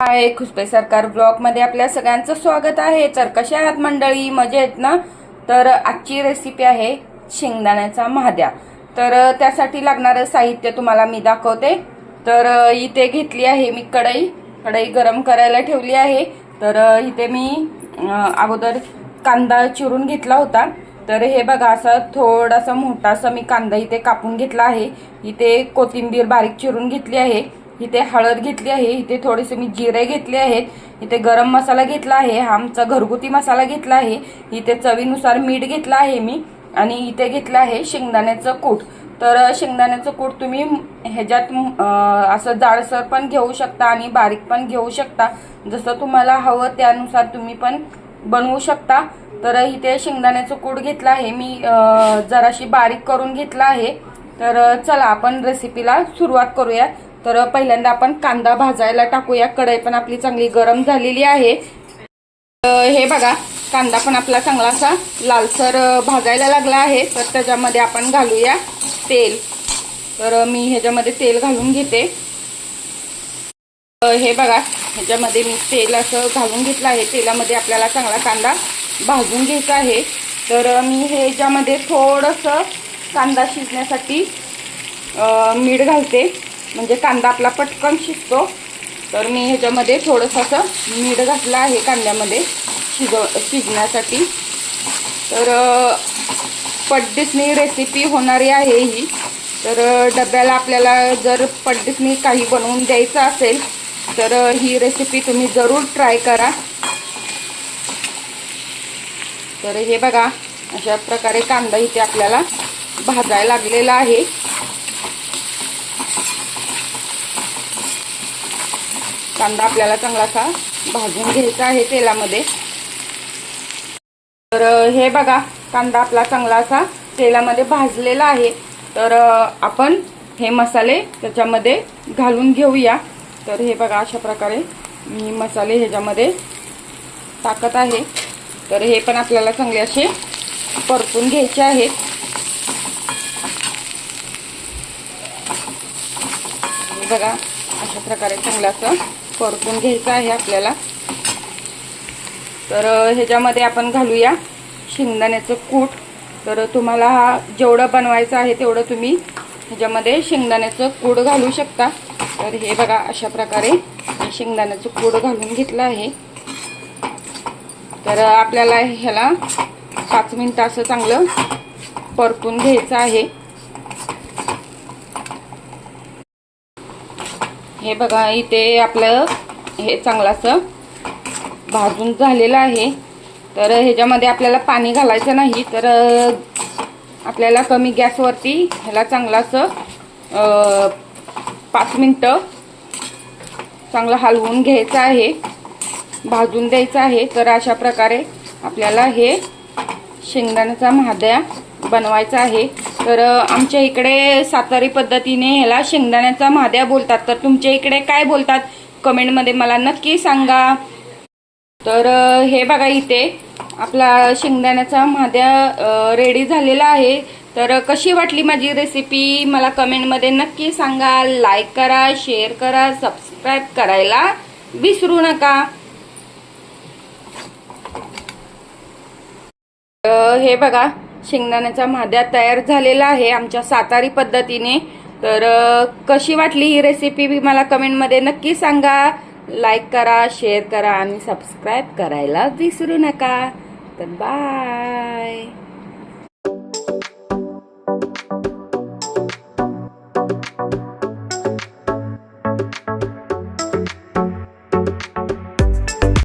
हाय खुशबे सरकार ब्लॉगमध्ये आपल्या सगळ्यांचं स्वागत आहे. तर कशा आहात मंडळी? मजे आहेत ना? तर आजची रेसिपी आहे शेंगदाण्याचा महाद्या. तर त्यासाठी लागणारं साहित्य तुम्हाला मी दाखवते. तर इथे घेतली आहे मी कढई. कढई गरम करायला ठेवली आहे. तर इथे मी अगोदर कांदा चिरून घेतला होता. तर हे बघा असं थोडासा मोठासा मी कांदा इथे कापून घेतला आहे. इथे कोथिंबीर बारीक चिरून घेतली आहे. इथे हळद घेतली आहे इथे थोडेसे मी जिरे घेतले आहेत इथे गरम मसाला घेतला आहे हा आमचा घरगुती मसाला घेतला आहे इथे चवीनुसार मीठ घेतलं आहे मी आणि इथे घेतलं आहे शेंगदाण्याचं कूट. तर शेंगदाण्याचं कूट तुम्ही ह्याच्यात असं जाडसर पण घेऊ शकता आणि बारीक पण घेऊ शकता. जसं तुम्हाला हवं त्यानुसार तुम्ही पण बनवू शकता. तर इथे शेंगदाण्याचं कूट घेतलं आहे मी जराशी बारीक करून घेतलं आहे. तर चला आपण रेसिपीला सुरुवात करूया तर पहिल्यांदा आपण कांदा भाजायला टाकूया. कढई पण आपली चांगली गरम झालेली आहे. हे बघा कांदा पण आपला चांगला असा लालसर भाजायला लागला आहे. तर त्याच्यामध्ये आपण घालूया तेल. तर मी ह्याच्यामध्ये तेल घालून घेते. हे बघा ह्याच्यामध्ये मी तेल असं घालून घेतलं आहे. तेलामध्ये आपल्याला चांगला कांदा भाजून घ्यायचा आहे. तर मी ह्याच्यामध्ये थोडंसं कांदा शिजण्यासाठी मीठ घालते. म्हणजे कांदा आपला पटकन शिजतो. तर मी ह्याच्यामध्ये थोडंसं असं मीठ घातलं आहे कांद्यामध्ये शिजव शिजण्यासाठी. तर अं, पड्डिसनी रेसिपी होणारी आहे ही. तर डब्याला आपल्याला जर पड्डिसनी काही बनवून द्यायचं असेल तर ही रेसिपी तुम्ही जरूर ट्राय करा. तर हे बघा अशा प्रकारे कांदा इथे आपल्याला भाजायला लागलेला आहे. कांदा आपल्याला चांगलासा भाजून घ्यायचा आहे तेलामध्ये. तर हे बघा कांदा आपला चांगला असा तेलामध्ये भाजलेला आहे. तर आपण हे मसाले त्याच्यामध्ये घालून घेऊया. तर हे बघा अशा प्रकारे मी मसाले ह्याच्यामध्ये टाकत आहे. तर हे पण आपल्याला चांगले असे परतून घ्यायचे आहेत. बघा अशा प्रकारे चांगलं असं परतून घ्यायचं आहे आपल्याला. तर ह्याच्यामध्ये आपण घालूया शेंगदाण्याचं कूट. तर तुम्हाला हा जेवढं बनवायचं आहे तेवढं तुम्ही ह्याच्यामध्ये शेंगदाण्याचं कूड घालू शकता. तर हे बघा अशा प्रकारे शेंगदाण्याचं कूड घालून घेतलं आहे. तर आपल्याला ह्याला पाच मिनटं असं चांगलं परतून घ्यायचं आहे. हे बघा इथे आपलं हे चांगलं असं भाजून झालेलं आहे. तर ह्याच्यामध्ये आपल्याला पाणी घालायचं नाही तर आपल्याला कमी गॅसवरती ह्याला चांगलं असं पाच मिनटं चांगलं हलवून घ्यायचं आहे भाजून द्यायचं आहे. तर अशा प्रकारे आपल्याला हे शेंगदाण्याचा महाद्या बनवायचा आहे. तर आमच्या इकडे सातारी पद्धतीने ह्याला शेंगदाण्याचा महाद्या बोलतात. तर तुमच्या इकडे काय बोलतात? कमेंटमध्ये मला नक्की सांगा. तर हे बघा इथे. आपला शेंगदाण्याचा महाद्या रेडी झालेला आहे. तर कशी वाटली माझी रेसिपी मला कमेंटमध्ये नक्की सांगा. लाईक करा शेअर करा सबस्क्राईब करायला विसरू नका. हे बघा. शेंगदाण्याचा माद्या तयार झालेला आहे आमच्या सातारी पद्धतीने. तर कशी वाटली ही रेसिपी मला कमेंटमध्ये नक्की सांगा. लाईक करा शेअर करा आणि सबस्क्राईब करायला विसरू नका. तर बाय